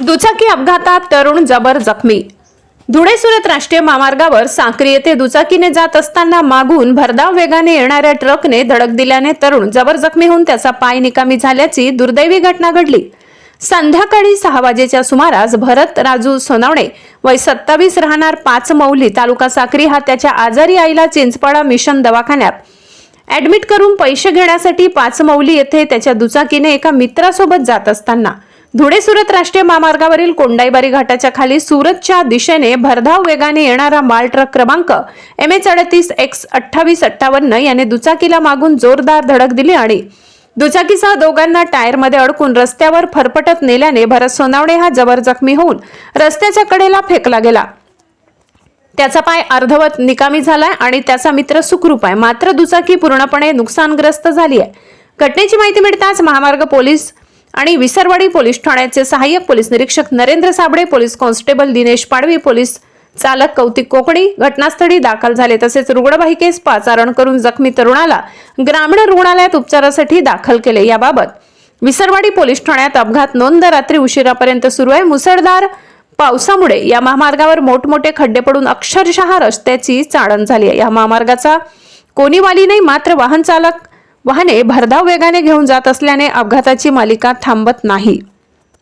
दुचाकी अपघातात तरुण जबर जखमी. धुळे सुरत राष्ट्रीय महामार्गावर साक्री येथे दुचाकीने जात असताना मागून भरधाव वेगाने येणाऱ्या ट्रकने धडक दिल्याने तरुण जबर जखमी होऊन त्याचा पाय निकामी झाल्याची दुर्दैवी घटना घडली. संध्याकाळी सहा वाजेच्या सुमारास भरत राजू सोनावणे वय सत्तावीस राहणार पाच मौली तालुका साक्री हा त्याच्या आजारी आईला चिंचपाडा मिशन दवाखान्यात ऍडमिट करून पैसे घेण्यासाठी पाचमौली येथे त्याच्या दुचाकीने एका मित्रासोबत जात असताना धुळे सुरत राष्ट्रीय महामार्गावरील कोंडाईबारी घाटाच्या खाली सुरतच्या दिशेने भरधाव वेगाने येणारा माल ट्रक क्रमांक एम एच अडतीस एक्स अठ्ठावीस अठ्ठावन्न याने दुचाकीला मागून जोरदार धडक दिली आणि दुचाकीसह दोघांना टायरमध्ये अडकून रस्त्यावर फरफटत नेल्याने भरत सोनावणे हा जबर जखमी होऊन रस्त्याच्या कडेला फेकला गेला. त्याचा पाय अर्धवत निकामी झालाय आणि त्याचा मित्र सुखरूप आहे. मात्र दुचाकी पूर्णपणे नुकसानग्रस्त झाली आहे. घटनेची माहिती मिळताच महामार्ग पोलीस आणि विसरवाडी पोलीस ठाण्याचे सहाय्यक पोलीस निरीक्षक Narendra Sable police constable Dinesh Padvi police चालक कौतिक कोकणी घटनास्थळी दाखल झाले. तसेच रुग्णवाहिकेस पाचारण करून जखमी तरुणाला ग्रामीण रुग्णालयात उपचारासाठी दाखल केले. याबाबत विसरवाडी पोलीस ठाण्यात अपघात नोंद रात्री उशिरापर्यंत सुरू आहे. मुसळधार पावसामुळे या महामार्गावर मोठमोठे खड्डे पडून अक्षरशः रस्त्याची चाळण झाली आहे. या महामार्गाचा कोणी वाली नाही मात्र वाहन चालक वाहने भरधाव वेगाने घेऊन जात असल्याने अपघाताची मालिका थांबत नाही.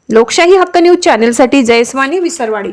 लोकशाही हक्क न्यूज चॅनेलसाठी जयस्वानी विसरवाडी.